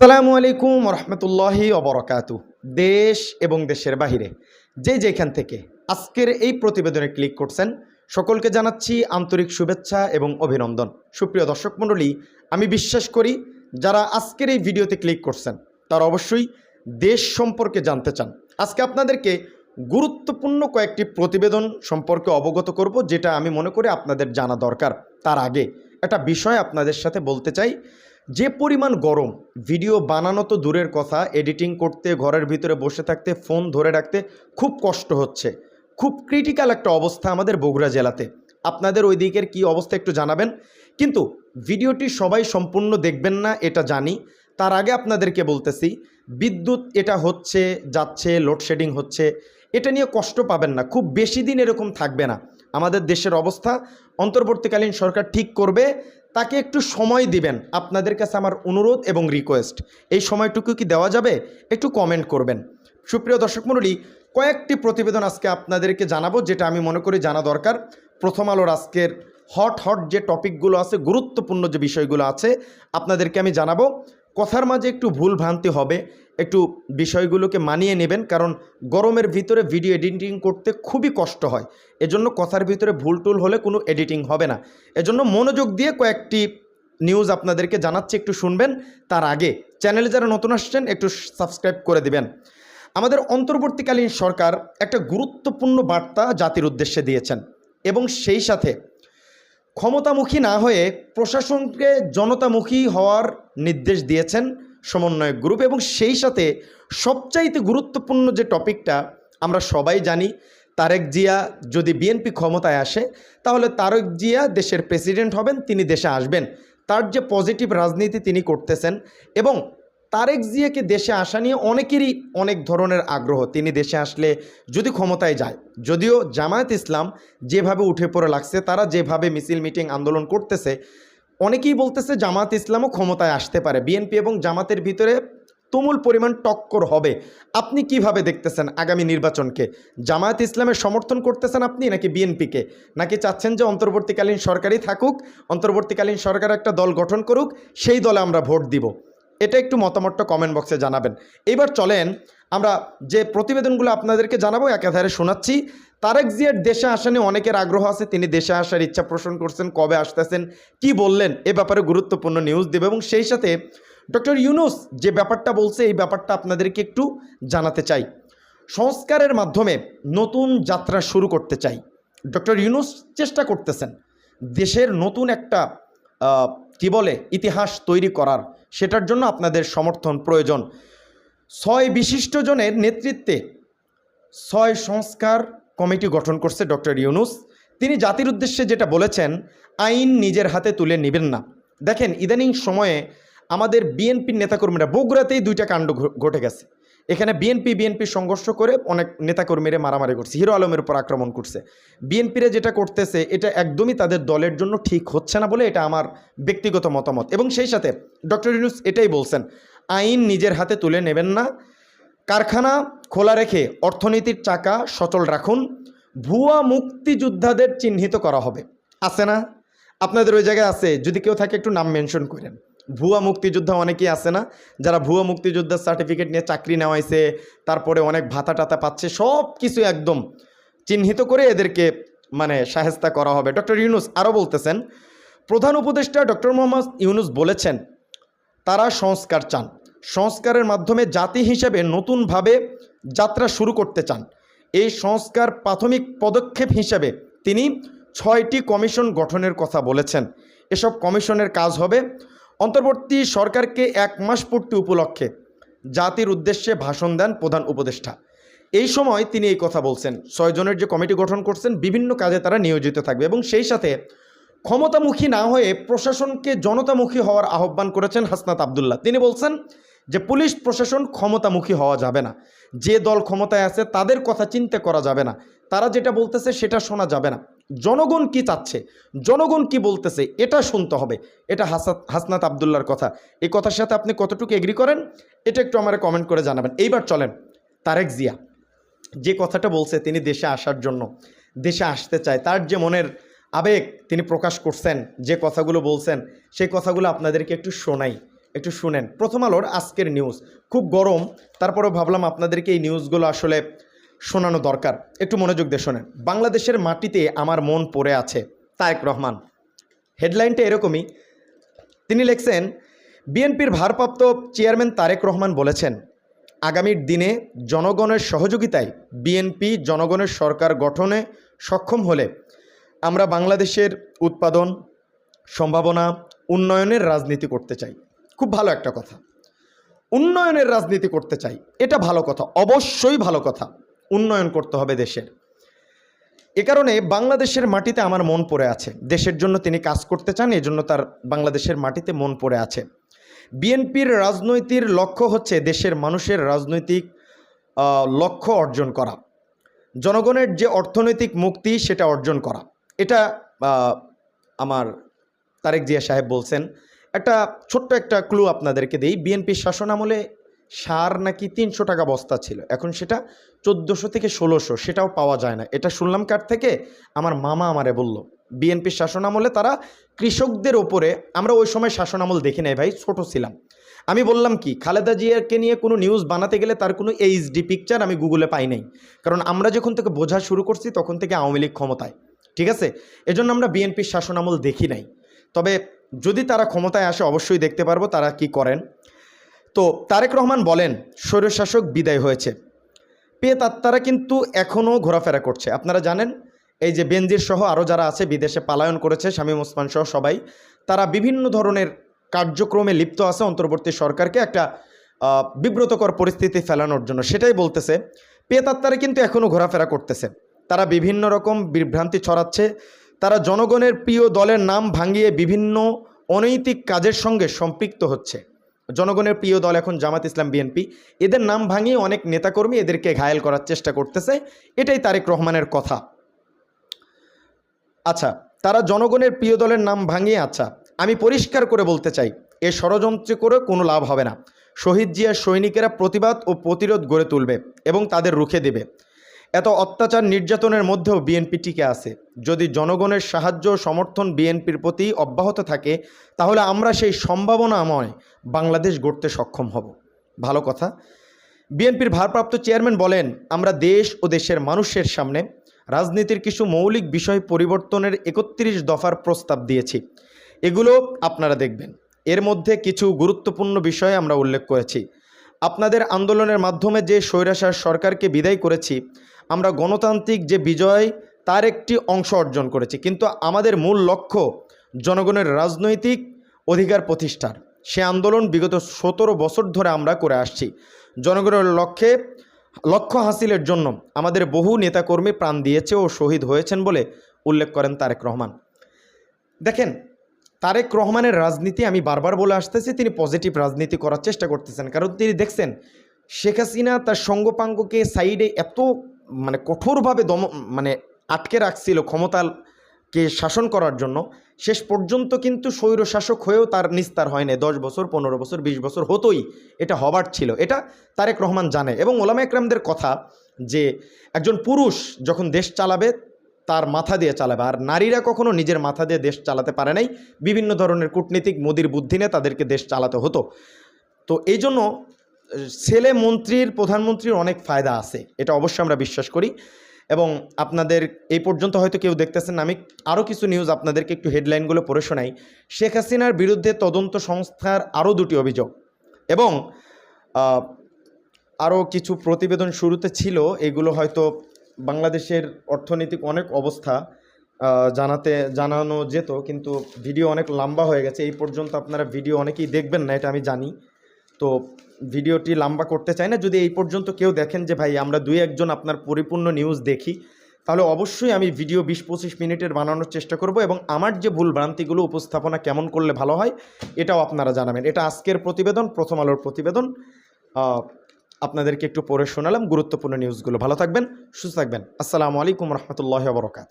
আসসালামু আলাইকুম রহমতুল্লাহি অবরকাতু দেশ এবং দেশের বাহিরে, যে যেখান থেকে আজকের এই প্রতিবেদনে ক্লিক করছেন, সকলকে জানাচ্ছি আন্তরিক শুভেচ্ছা এবং অভিনন্দন। সুপ্রিয় দর্শক মণ্ডলী, আমি বিশ্বাস করি, যারা আজকের এই ভিডিওতে ক্লিক করছেন, তারা অবশ্যই দেশ সম্পর্কে জানতে চান। আজকে আপনাদেরকে গুরুত্বপূর্ণ কয়েকটি প্রতিবেদন সম্পর্কে অবগত করব, যেটা আমি মনে করি আপনাদের জানা দরকার। তার আগে একটা বিষয় আপনাদের সাথে বলতে চাই যে পরিমাণ গরম, ভিডিও বানানো তো দূরের কথা, এডিটিং করতে, ঘরের ভিতরে বসে থাকতে, ফোন ধরে রাখতে খুব কষ্ট হচ্ছে। খুব ক্রিটিক্যাল একটা অবস্থা আমাদের বগুড়া জেলাতে। আপনাদের ওই দিকের কী অবস্থা একটু জানাবেন? কিন্তু ভিডিওটি সবাই সম্পূর্ণ দেখবেন না, এটা জানি। তার আগে আপনাদেরকে বলতেছি, বিদ্যুৎ এটা হচ্ছে, যাচ্ছে, লোডশেডিং হচ্ছে, এটা নিয়ে কষ্ট পাবেন না। খুব বেশি দিন এরকম থাকবে না। আমাদের দেশের অবস্থা অন্তর্বর্তীকালীন সরকার ঠিক করবে তাকে একটু সময় দিবেন। আপনাদের কাছে আমার অনুরোধ এবং রিকোয়েস্ট এই সময়টুকু কি দেওয়া যাবে? একটু কমেন্ট করবেন। সুপ্রিয় দর্শক মণ্ডলী, কয়েকটি প্রতিবেদন আজকে আপনাদেরকে জানাব, যেটা আমি মনে করি জানা দরকার। প্রথম আলোর আজকের হট হট যে টপিকগুলো আছে, গুরুত্বপূর্ণ যে বিষয়গুলো আছে, আপনাদেরকে আমি জানাব। কথার মাঝে একটু ভুল ভ্রান্তি হবে, একটু বিষয়গুলোকে মানিয়ে নেবেন, কারণ গরমের ভিতরে ভিডিও এডিটিং করতে খুবই কষ্ট হয়। এজন্য কথার ভিতরে ভুল টুল হলে কোনো এডিটিং হবে না। এজন্য মনোযোগ দিয়ে কয়েকটি নিউজ আপনাদেরকে জানাচ্ছি, একটু শুনবেন। তার আগে চ্যানেলে যারা নতুন আসছেন, একটু সাবস্ক্রাইব করে দিবেন। আমাদের অন্তর্বর্তীকালীন সরকার একটা গুরুত্বপূর্ণ বার্তা জাতির উদ্দেশ্যে দিয়েছেন এবং সেই সাথে ক্ষমতামুখী না হয়ে প্রশাসনকে জনতামুখী হওয়ার নির্দেশ দিয়েছেন সমন্বয়ক গ্রুপ এবং সেই সাথে সবচাইতে গুরুত্বপূর্ণ যে টপিকটা আমরা সবাই জানি, তারেক জিয়া যদি বিএনপি ক্ষমতায় আসে, তাহলে তারেক জিয়া দেশের প্রেসিডেন্ট হবেন, তিনি দেশে আসবেন। তার যে পজিটিভ রাজনীতি তিনি করতেছেন এবং তারেক জিয়াকে দেশে আসা নিয়ে অনেকেরই অনেক ধরনের আগ্রহ। তিনি দেশে আসলে যদি ক্ষমতায় যায়, যদিও জামায়াত ইসলাম যেভাবে উঠে পড়ে লাগছে, তারা যেভাবে মিছিল, মিটিং আন্দোলন করতেছে, অনেকেই বলতেছে জামাত ইসলামও ক্ষমতায় আসতে পারে। বিএনপি এবং জামাতের ভিতরে তুমুল পরিমাণ টক্কর হবে। আপনি কীভাবে দেখতেছেন আগামী নির্বাচনকে? জামায়াত ইসলামের সমর্থন করতেছেন আপনি নাকি বিএনপিকে? নাকি চাচ্ছেন যে অন্তর্বর্তীকালীন সরকারই থাকুক, অন্তর্বর্তীকালীন সরকার একটা দল গঠন করুক, সেই দলে আমরা ভোট দিব? এটা একটু মতামতটা কমেন্ট বক্সে জানাবেন। এবার চলেন, আমরা যে প্রতিবেদনগুলো আপনাদেরকে জানাব একাধারে শোনাচ্ছি। তারেক জিয়ার দেশে আসা নিয়ে অনেকের আগ্রহ আছে, তিনি দেশে আসার ইচ্ছা পোষণ করছেন, কবে আসতেছেন, কি বললেন, এ ব্যাপারে গুরুত্বপূর্ণ নিউজ দেবে এবং সেই সাথে ডক্টর ইউনুস যে ব্যাপারটা বলছে, এই ব্যাপারটা আপনাদেরকে একটু জানাতে চাই। সংস্কারের মাধ্যমে নতুন যাত্রা শুরু করতে চাই। ডক্টর ইউনুস চেষ্টা করতেছেন। দেশের নতুন একটা কি বলে? ইতিহাস তৈরি করার। সেটার জন্য আপনাদের সমর্থন প্রয়োজন। ছয় বিশিষ্টজনের নেতৃত্বে ছয় সংস্কার কমিটি গঠন করছে ডক্টর ইউনুস। তিনি জাতির উদ্দেশ্যে যেটা বলেছেন, আইন নিজের হাতে তুলে নেবেন না। দেখেন, ইদানিং সময়ে আমাদের বিএনপির নেতাকর্মীরা বগুড়াতেই দুইটা কাণ্ড ঘটে গেছে। এখানে বিএনপি বিএনপি সংঘর্ষ করে অনেক নেতাকর্মীরা মারামারি করছে, হিরো আলমের উপর আক্রমণ করছে। বিএনপিরা যেটা করতেছে, এটা একদমই তাদের দলের জন্য ঠিক হচ্ছে না বলে এটা আমার ব্যক্তিগত মতামত। এবং সেই সাথে ডক্টর ইউনুস এটাই বলছেন, আইন নিজের হাতে তুলে নেবেন না, কারখানা খোলা রেখে অর্থনীতির চাকা সচল রাখুন, ভুয়া মুক্তিযোদ্ধাদের চিহ্নিত করা হবে। আছে না? আপনাদের ওই জায়গায় আছে, যদি কেউ থাকে একটু নাম মেনশন করেন। ভুয়া মুক্তিযোদ্ধা অনেকেই আছে না? যারা ভুয়া মুক্তিযোদ্ধার সার্টিফিকেট নিয়ে চাকরি নেওয়াইছে, তারপরে অনেক ভাতা টাতা পাচ্ছে সব কিছু একদম চিহ্নিত করে এদেরকে মানে সাহেস্তা করা হবে। ডক্টর ইউনুস আরও বলতেছেন, প্রধান উপদেষ্টা ডক্টর মোহাম্মদ ইউনুস বলেছেন, তারা সংস্কার চান। সংস্কারের মাধ্যমে জাতি হিসেবে নতুনভাবে যাত্রা শুরু করতে চান। এই সংস্কার প্রাথমিক পদক্ষেপ হিসেবে তিনি ছয়টি কমিশন গঠনের কথা বলেছেন। এসব কমিশনের কাজ হবে অন্তর্বর্তী সরকারকে এক মাস পূর্তি উপলক্ষে জাতির উদ্দেশ্যে ভাষণ দেন প্রধান উপদেষ্টা। এই সময় তিনি এই কথা বলছেন। ছয়জনের যে কমিটি গঠন করছেন, বিভিন্ন কাজে তারা নিয়োজিত থাকবে এবং সেই সাথে ক্ষমতামুখী না হয়ে প্রশাসনকে জনতামুখী হওয়ার আহ্বান করেছেন হাসনাত আবদুল্লাহ। তিনি বলছেন যে, পুলিশ প্রশাসন ক্ষমতামুখী হওয়া যাবে না। যে দল ক্ষমতায় আছে, তাদের কথা চিন্তা করা যাবে না। তারা যেটা বলতেছে, সেটা শোনা যাবে না। জনগণ কি চাচ্ছে? জনগণ কি বলতেছে? এটা শুনতে হবে। এটা হাসাত, হাসনাত আবদুল্লার কথা। এই কথার সাথে আপনি কতটুকু এগ্রি করেন? এটা একটু আমার কমেন্ট করে জানাবেন। এইবার চলেন, তারেক জিয়া। যে কথাটা বলছে, তিনি দেশে আসার জন্য, দেশে আসতে চায়, তার যে মনের আবেগ তিনি প্রকাশ করছেন, যে কথাগুলো বলছেন, সেই কথাগুলো আপনাদেরকে একটু শোনাই, একটু শুনেন। প্রথম আলোর আজকের নিউজ খুব গরম, তারপরেও ভাবলাম আপনাদেরকে এই নিউজগুলো আসলে শোনানো দরকার। একটু মনোযোগ দিয়ে শোনেন। বাংলাদেশের মাটিতে আমার মন পড়ে আছে, তায়েক রহমান। হেডলাইনটা এরকমই। তিনি লিখছেন, বিএনপির ভারপ্রাপ্ত চেয়ারম্যান তারেক রহমান বলেছেন আগামীর দিনে জনগণের সহযোগিতায় বিএনপি জনগণের সরকার গঠনে সক্ষম হলে আমরা বাংলাদেশের উৎপাদন, সম্ভাবনা, উন্নয়নের রাজনীতি করতে চাই। খুব ভালো একটা কথা। উন্নয়নের রাজনীতি করতে চাই। এটা ভালো কথা, অবশ্যই ভালো কথা। উন্নয়ন করতে হবে দেশের। এ কারণে বাংলাদেশের মাটিতে আমার মন পড়ে আছে। দেশের জন্য তিনি কাজ করতে চান এই জন্য তার বাংলাদেশের মাটিতে মন পড়ে আছে। বিএনপির রাজনৈতিক লক্ষ্য হচ্ছে দেশের মানুষের রাজনৈতিক লক্ষ্য অর্জন করা। জনগণের যে অর্থনৈতিক মুক্তি, সেটা অর্জন করা। এটা আমার তারেক জিয়া সাহেব বলছেন। একটা ছোট্ট একটা ক্লু আপনাদেরকে দিই। বিএনপির শাসন আমলে সার নাকি তিনশো টাকা বস্তা ছিল। এখন সেটা চোদ্দোশো থেকে ষোলোশো, সেটাও পাওয়া যায় না। এটা শুনলাম কার থেকে? আমার মামা আমারে বলল। বিএনপির শাসন আমলে তারা কৃষকদের ওপরে, আমরা ওই সময় শাসন আমল দেখি নাই ভাই, ছোট ছিলাম। আমি বললাম কি, খালেদা জিয়াকে নিয়ে কোনো নিউজ বানাতে গেলে তার কোনো এইচডি পিকচার আমি গুগলে পাই নাই। কারণ আমরা যখন থেকে বোঝা শুরু করছি, তখন থেকে আওয়ামী লীগ ক্ষমতায়। ঠিক আছে? এজন্য আমরা বিএনপির শাসন আমল দেখি নাই। তবে যদি তারা ক্ষমতায় আসে, অবশ্যই দেখতে পারব তারা কি করেন। তো তারেক রহমান বলেন স্বৈরশাসক বিদায় হয়েছে। পেয়ে তারা কিন্তু এখনও ঘোরাফেরা করছে। আপনারা জানেন, এই যে বেনজির সহ আরও যারা আছে, বিদেশে পালায়ন করেছে শামীম ওসমান সহ সবাই, তারা বিভিন্ন ধরনের কার্যক্রমে লিপ্ত আছে অন্তর্বর্তী সরকারকে একটা বিব্রতকর পরিস্থিতি ফেলানোর জন্য। সেটাই বলতেছে। পেয়ে তারা কিন্তু এখনও ঘোরাফেরা করতেছে। তারা বিভিন্ন রকম বিভ্রান্তি ছড়াচ্ছে। তারা জনগণের প্রিয় দলের নাম ভাঙিয়ে বিভিন্ন অনৈতিক কাজের সঙ্গে সম্পৃক্ত হচ্ছে। জনগণের প্রিয় দল এখন জামাত ইসলাম বিএনপি। এদের নাম ভাঙিয়ে অনেক নেতাকর্মী এদেরকে ঘায়েল করার চেষ্টা করতেছে। এটাই তারেক রহমানের কথা। আচ্ছা তারা জনগণের প্রিয় দলের নাম ভাঙিয়ে আচ্ছা আমি পরিষ্কার করে বলতে চাই, এ ষড়যন্ত্র করে কোনো লাভ হবে না। শহীদ জিয়ার সৈনিকেরা প্রতিবাদ ও প্রতিরোধ গড়ে তুলবে এবং তাদের রুখে দেবে। এত অত্যাচার নির্যাতনের মধ্যেও বিএনপি টিকে আছে। যদি জনগণের সাহায্য সমর্থন বিএনপির প্রতি অব্যাহত থাকে, তাহলে আমরা সেই সম্ভাবনাময় বাংলাদেশ গড়তে সক্ষম হব। ভালো কথা। বিএনপির ভারপ্রাপ্ত চেয়ারম্যান বলেন, আমরা দেশ ও দেশের মানুষের সামনে রাজনীতির কিছু মৌলিক বিষয় পরিবর্তনের একত্রিশ দফার প্রস্তাব দিয়েছি। এগুলো আপনারা দেখবেন। এর মধ্যে কিছু গুরুত্বপূর্ণ বিষয় আমরা উল্লেখ করেছি। আপনাদের আন্দোলনের মাধ্যমে যে স্বৈরাচার সরকারকে বিদায় করেছি আমরা গণতান্ত্রিক যে বিজয়, তার একটি অংশ অর্জন করেছি। কিন্তু আমাদের মূল লক্ষ্য জনগণের রাজনৈতিক অধিকার প্রতিষ্ঠার। সে আন্দোলন বিগত সতেরো বছর ধরে আমরা করে আসছি। জনগণের লক্ষ্যে, লক্ষ্য হাসিলের জন্য আমাদের বহু নেতাকর্মী প্রাণ দিয়েছে ও শহীদ হয়েছেন বলে উল্লেখ করেন তারেক রহমান। দেখেন, তারেক রহমানের রাজনীতি আমি বারবার বলে আসতেছি, তিনি পজিটিভ রাজনীতি করার চেষ্টা করতেছেন। কারণ তিনি দেখছেন, শেখ হাসিনা তার সঙ্গপাঙ্গকে সাইডে এত মানে কঠোরভাবে দম মানে আটকে রাখছিল ক্ষমতাকে শাসন করার জন্য, শেষ পর্যন্ত কিন্তু স্বৈর শাসক হয়েও তার নিস্তার হয় না দশ বছর, পনেরো বছর, বিশ বছর হতোই এটা হবার ছিল। এটা তারেক রহমান জানে এবং ওলামা একরামদের কথা যে একজন পুরুষ যখন দেশ চালাবে, তার মাথা দিয়ে চালাবে। আর নারীরা কখনো নিজের মাথা দিয়ে দেশ চালাতে পারে নাই। বিভিন্ন ধরনের কূটনীতিক, মোদির বুদ্ধি নিয়ে তাদেরকে দেশ চালাতে হতো। তো এই জন্য ছেলে মন্ত্রীর, প্রধানমন্ত্রীর অনেক ফায়দা আছে, এটা অবশ্যই আমরা বিশ্বাস করি। এবং আপনাদের এই পর্যন্ত হয়তো কেউ দেখতেছেন আমি আরও কিছু নিউজ আপনাদেরকে একটু হেডলাইনগুলো পড়ে শোনাই। শেখ হাসিনার বিরুদ্ধে তদন্ত সংস্থার আরও দুটি অভিযোগ এবং আরও কিছু প্রতিবেদন শুরুতে ছিল, এগুলো হয়তো বাংলাদেশের অর্থনৈতিক অনেক অবস্থা জানাতে, জানানো যেত, কিন্তু ভিডিও অনেক লম্বা হয়ে গেছে, এই পর্যন্ত আপনারা ভিডিও অনেকেই দেখবেন না, এটা আমি জানি। তো ভিডিওটি লম্বা করতে চাই না। যদি এই পর্যন্ত কেউ দেখেন যে, ভাই, আমরা দুই একজন আপনার পরিপূর্ণ নিউজ দেখি, তাহলে অবশ্যই আমি ভিডিও বিশ পঁচিশ মিনিটের বানানোর চেষ্টা করব এবং আমার যে ভুল ভ্রান্তিগুলো উপস্থাপনা কেমন করলে ভালো হয়, এটাও আপনারা জানাবেন। এটা আজকের প্রতিবেদন, প্রথম আলোর প্রতিবেদন। আপনাদেরকে একটু পড়ে শোনালাম গুরুত্বপূর্ণ নিউজগুলো ভালো থাকবেন, সুস্থ থাকবেন। আসসালামু আলাইকুম রহমতুল্লাহ বরকাত